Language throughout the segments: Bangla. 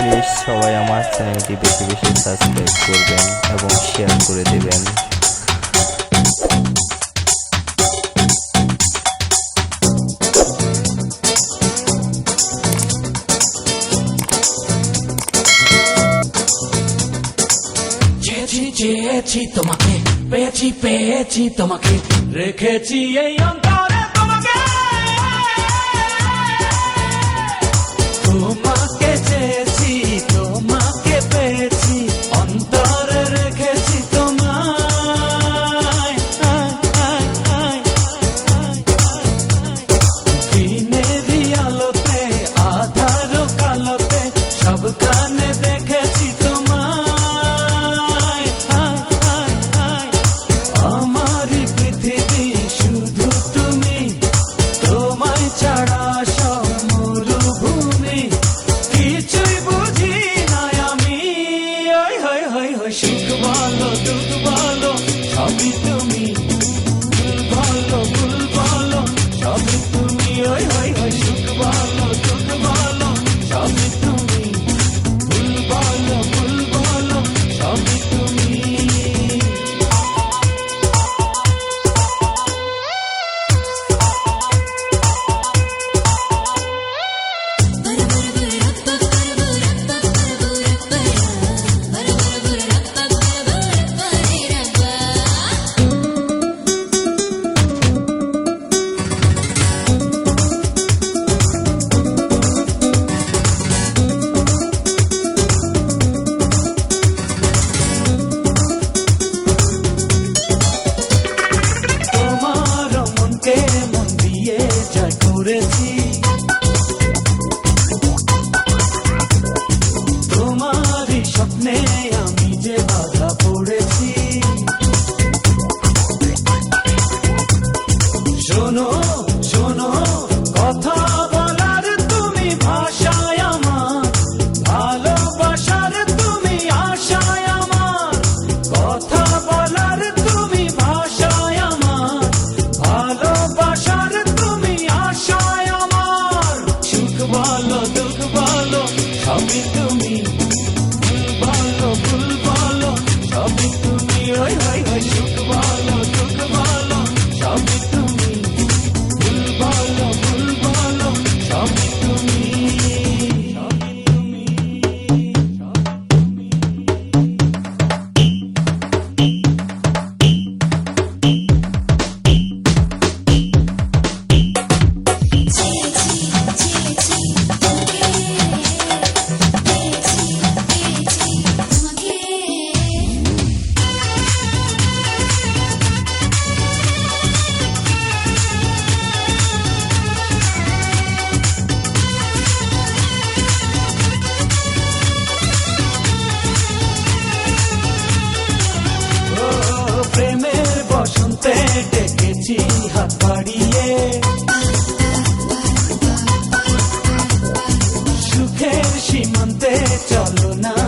প্লিজ সবাই আমার চ্যানেলটি বেশি বেশি সাবস্ক্রাইব করবেন এবং শেয়ার করে দেবেন। চেয়েছি তোমাকে, পেয়েছি পেয়েছি তোমাকে, রেখেছি এই অঙ্ক Please tell me. por aqui Thank. চলো না।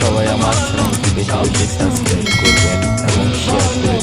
সবাই আমার চ্যানেলটি বেশি বেশি সাবস্ক্রাইব করবেন। এবং শেয়ার করবেন।